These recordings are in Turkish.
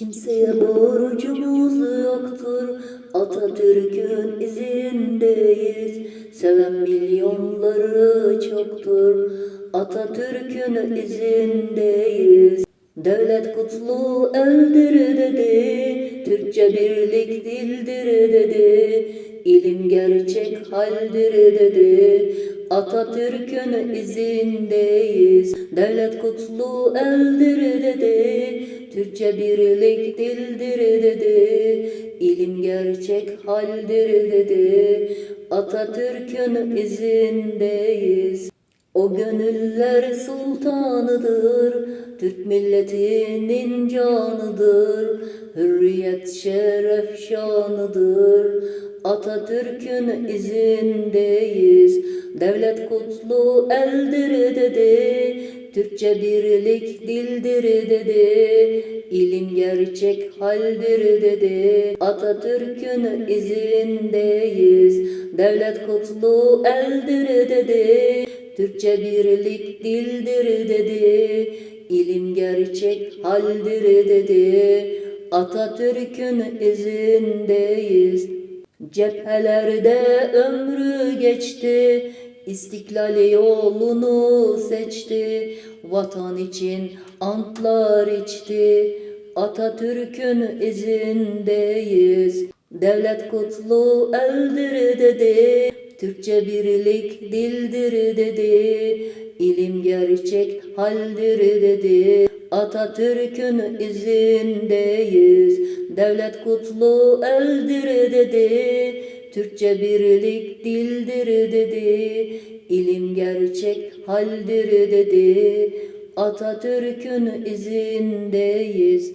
Kimseye borcumuz yoktur, Atatürk'ün izindeyiz. Seven milyonları çoktur, Atatürk'ün izindeyiz. Devlet kutlu eldir dedi, Türkçe birlik dildir dedi. İlim gerçek haldir dedi, Atatürk'ün izindeyiz. Devlet kutlu eldir dedi, Türkçe birlik dildir dedi. İlim gerçek haldir dedi, Atatürk'ün izindeyiz. O gönüller sultanıdır, Türk milletinin canıdır. Hürriyet şeref şanıdır, Atatürk'ün izindeyiz. Devlet kutlu eldir dedi, Türkçe birlik dildir dedi. İlim gerçek haldir dedi, Atatürk'ün izindeyiz. Devlet kutlu eldir dedi, Türkçe birlik dildir dedi. İlim gerçek haldir dedi. Atatürk'ün izindeyiz. Cephelerde ömrü geçti. İstiklal yolunu seçti. Vatan için antlar içti. Atatürk'ün izindeyiz. Devlet kutlu eldir dedi. Türkçe birlik dildir dedi. İlim gerçek haldir dedi. Atatürk'ün izindeyiz. Devlet kutlu eldir dedi. Türkçe birlik dildir dedi. İlim gerçek haldir dedi. Atatürk'ün izindeyiz.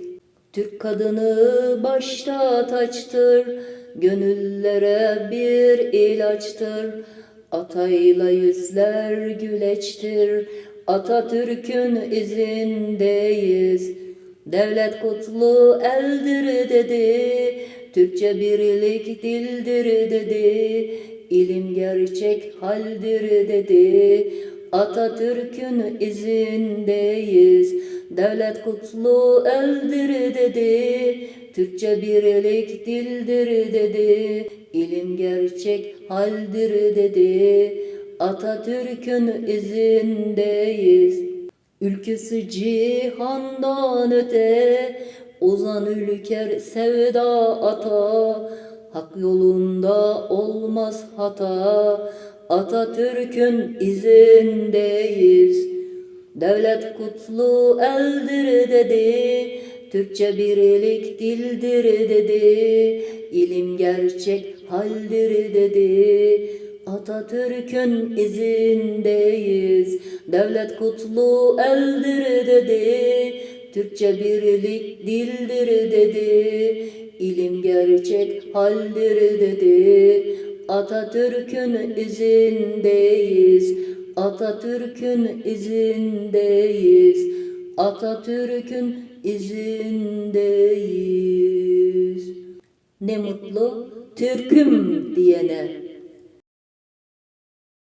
Türk kadını başta taçtır, gönüllere bir ilaçtır. Atayla yüzler güleçtir, Atatürk'ün izindeyiz. Devlet kutlu eldir dedi, Türkçe birlik dildir dedi. İlim gerçek haldir dedi, Atatürk'ün izindeyiz. Devlet kutlu eldir dedi, Türkçe birlik dildir dedi. İlim gerçek haldir dedi, Atatürk'ün izindeyiz. Ülküsü cihandan öte, uzan ülker sevda ata. Hak yolunda olmaz hata, Atatürk'ün izindeyiz. Devlet kutlu eldir dedi, Türkçe birlik dildir dedi, İlim gerçek haldir dedi. Atatürk'ün izindeyiz, devlet kutlu eldir dedi, Türkçe birlik dildir dedi, İlim gerçek haldir dedi. Atatürk'ün izindeyiz. Atatürk'ün izindeyiz. Atatürk'ün izindeyiz. Ne mutlu Türk'üm diyene.